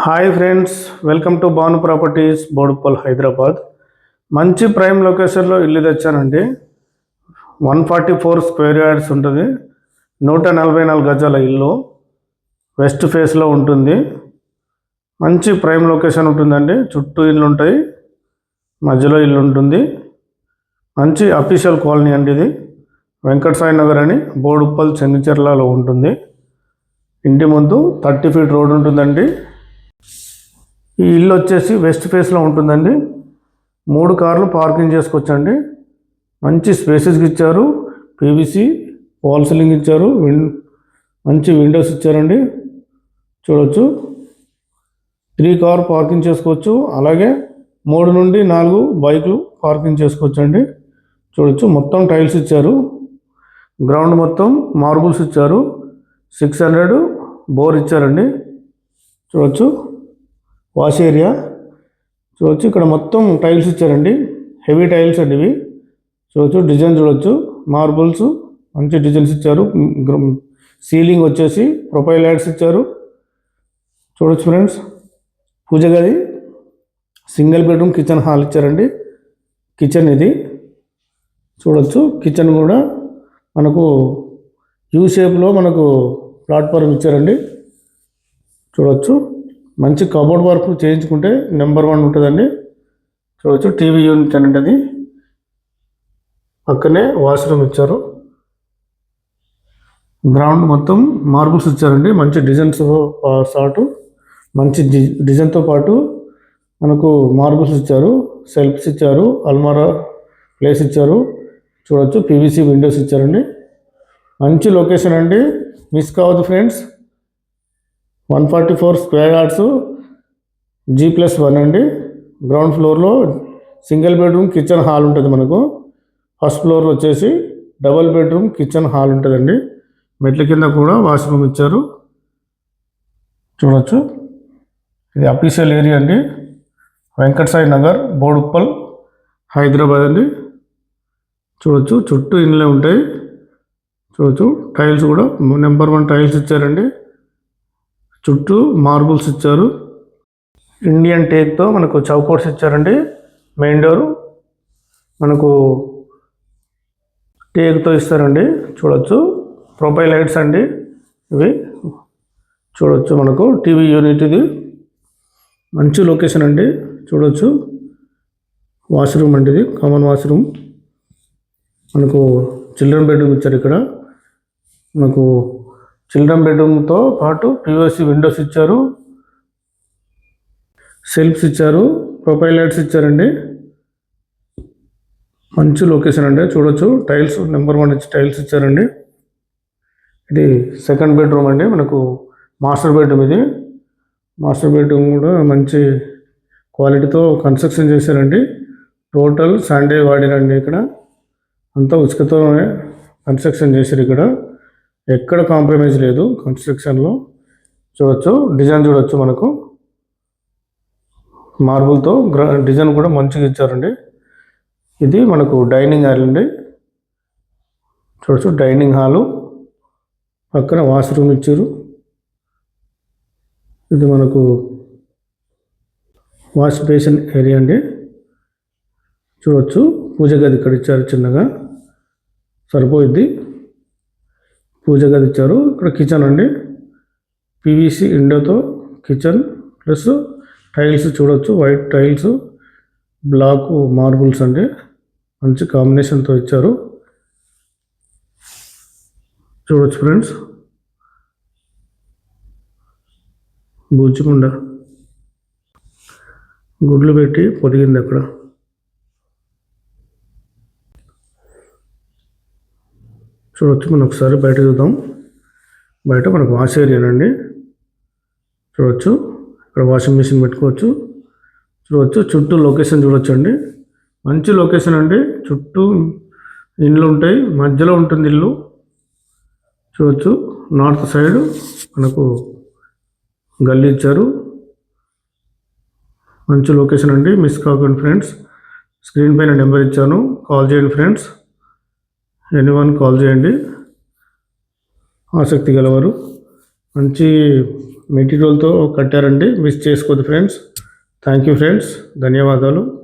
Hi friends welcome to Bhanu properties Boduppal Hyderabad. మంచి prime లొకేషన్లో ఇల్లు తెచ్చానండి. One forty four square yards ఉంటుంది. నూట నలభై నాలుగు గజాల ఇల్లు వెస్ట్ ఫేస్లో ఉంటుంది. మంచి ప్రైమ్ లొకేషన్ ఉంటుందండి. చుట్టూ ఇల్లు ఉంటాయి. మధ్యలో ఇల్లు ఉంటుంది. మంచి అఫీషియల్ కాలనీ అండి ఇది. వెంకట సాయి నగర్ అని బోడుప్పల్ చెన్నిచెర్లలో ఉంటుంది. ఇంటి ముందు థర్టీ ఫీట్ రోడ్ ఉంటుందండి. ఈ ఇల్లు వచ్చేసి వెస్ట్ ఫేస్లో ఉంటుందండి. మూడు కార్లు పార్కింగ్ చేసుకోవచ్చండి మంచి స్పేసెస్కి ఇచ్చారు. పీవీసీ వాల్ సీలింగ్ ఇచ్చారు. విన్ మంచి విండోస్ ఇచ్చారండి. చూడవచ్చు త్రీ కార్ పార్కింగ్ చేసుకోవచ్చు. అలాగే మూడు నుండి నాలుగు బైకులు పార్కింగ్ చేసుకోవచ్చండి. చూడవచ్చు చూడొచ్చు. మొత్తం టైల్స్ ఇచ్చారు. గ్రౌండ్ మొత్తం మార్బుల్స్ ఇచ్చారు. సిక్స్ హండ్రెడ్ బోర్ ఇచ్చారండి. చూడొచ్చు. Wash area. చూడొచ్చు ఇక్కడ మొత్తం టైల్స్ ఇచ్చారండి. హెవీ టైల్స్ అండి ఇవి. చూడొచ్చు డిజైన్ చూడొచ్చు. మార్బుల్స్ మంచి డిజైన్స్ ఇచ్చారు. సీలింగ్ వచ్చేసి ప్రొఫైల్ యాడ్స్ ఇచ్చారు. చూడొచ్చు ఫ్రెండ్స్ పూజ గది సింగిల్ బెడ్రూమ్ కిచెన్ హాల్ ఇచ్చారండి. కిచెన్ ఇది. చూడొచ్చు కిచెన్ కూడా మనకు యూ షేప్లో మనకు ప్లాట్ఫారం ఇచ్చారండి. చూడొచ్చు. మంచి కబోర్డ్ వర్క్ చేయించుకుంటే నెంబర్ వన్ ఉంటుందండి. చూడవచ్చు టీవీ యూనిట్ అనేది అది పక్కనే వాష్రూమ్ ఇచ్చారు. గ్రౌండ్ మొత్తం మార్బుల్స్ ఇచ్చారండి. మంచి డిజైన్స్ సాటు మంచి డి డిజైన్తో పాటు మనకు మార్బుల్స్ ఇచ్చారు సెల్ఫ్స్ ఇచ్చారు అల్మారా ప్లేస్ ఇచ్చారు. చూడొచ్చు పీవీసీ విండోస్ ఇచ్చారండి. మంచి లొకేషన్ అండి. మిస్ కావద్దు friends. One forty four square yards G plus one అండి. గ్రౌండ్ ఫ్లోర్లో సింగిల్ బెడ్రూమ్ కిచెన్ హాల్ ఉంటుంది మనకు. ఫస్ట్ ఫ్లోర్ వచ్చేసి డబల్ బెడ్రూమ్ కిచెన్ హాల్ ఉంటుందండి. మెట్ల కింద కూడా వాష్రూమ్ ఇచ్చారు. చూడొచ్చు. ఇది అఫీషియల్ ఏరియా అండి. వెంకట సాయి నగర్ బోడుప్పల్ హైదరాబాద్ అండి. చూడొచ్చు. చుట్టూ ఇండ్లే ఉంటాయి. చూడొచ్చు. టైల్స్ కూడా నెంబర్ వన్ టైల్స్ ఇచ్చారండి. చుట్టూ మార్బుల్స్ ఇచ్చారు. ఇండియన్ టేక్తో మనకు చౌకోట్స్ ఇచ్చారండి. మెయిన్ డోర్ మనకు టేక్తో ఇస్తారండి. చూడొచ్చు. ప్రొఫైల్ లైట్స్ అండి ఇవి. చూడొచ్చు మనకు. టీవీ యూనిట్ ఇది. మంచి లొకేషన్ అండి. చూడొచ్చు. వాష్రూమ్ అండి ఇది. Common washroom. మనకు చిల్డ్రన్ బెడ్రూమ్ ఇచ్చారు ఇక్కడ. మనకు చిల్డ్రన్ బెడ్రూమ్తో పాటు పిఓసి విండోస్ ఇచ్చారు. సెల్ఫ్స్ ఇచ్చారు. ప్రొఫైల్ లైట్స్ ఇచ్చారండి. మంచి లొకేషన్ అండి. చూడొచ్చు. టైల్స్ నెంబర్ వన్ ఇచ్చి టైల్స్ ఇచ్చారండి. ఇది సెకండ్ బెడ్రూమ్ అండి. మనకు మాస్టర్ బెడ్రూమ్ ఇది. మాస్టర్ బెడ్రూమ్ కూడా మంచి క్వాలిటీతో కన్స్ట్రక్షన్ చేశారండి. టోటల్ సండే వాడినండి ఇక్కడ. అంతా ఉసుకతో కన్స్ట్రక్షన్ చేశారు ఇక్కడ. ఎక్కడ కాంప్రమైజ్ లేదు కన్స్ట్రక్షన్లో చూడొచ్చు డిజైన్ చూడొచ్చు మనకు. మార్బుల్తో గ్ర డిజైన్ కూడా మంచిగా ఇచ్చారండి. ఇది మనకు డైనింగ్ హాల్ అండి. చూడొచ్చు డైనింగ్ హాలు పక్కన వాష్రూమ్ ఇచ్చారు. ఇది మనకు వాష్ బేసిన్ ఏరియా అండి. చూడొచ్చు పూజ గది ఇక్కడ ఇచ్చారు చిన్నగా. సరిపోయిద్ది. పూజ గది ఇచ్చారు. ఇక్కడ కిచెన్ అండి. పీవీసీ ఇండోతో కిచెన్ ప్లస్ టైల్స్ చూడొచ్చు. వైట్ టైల్స్ బ్లాక్ మార్బుల్స్ అండి. మంచి కాంబినేషన్తో ఇచ్చారు. చూడొచ్చు ఫ్రెండ్స్ బూచికుండ గుడ్లు పెట్టి పొదిగింది అక్కడ. చూడవచ్చు మనం ఒకసారి బయట చూద్దాం. బయట మనకు వాష్ ఏరియానండి చూడవచ్చు ఇక్కడ వాషింగ్ మిషన్ పెట్టుకోవచ్చు. చూడవచ్చు చుట్టూ లొకేషన్ చూడొచ్చు అండి మంచి లొకేషన్ అండి. చుట్టూ ఇండ్లు ఉంటాయి. మధ్యలో ఉంటుంది ఇల్లు. చూడొచ్చు. నార్త్ సైడ్ మనకు గల్లీ ఇచ్చారు. మంచి లొకేషన్ అండి. మిస్ కాకండి ఫ్రెండ్స్. స్క్రీన్ పైన నెంబర్ ఇచ్చాను. కాల్ చేయండి ఫ్రెండ్స్. ఎనీ వన్ కాల్ చేయండి. ఆసక్తి గలవారు. మంచి మెటీరియల్తో కట్టారండి. మిస్ చేసుకోదు ఫ్రెండ్స్. థ్యాంక్ యూ ఫ్రెండ్స్ ధన్యవాదాలు.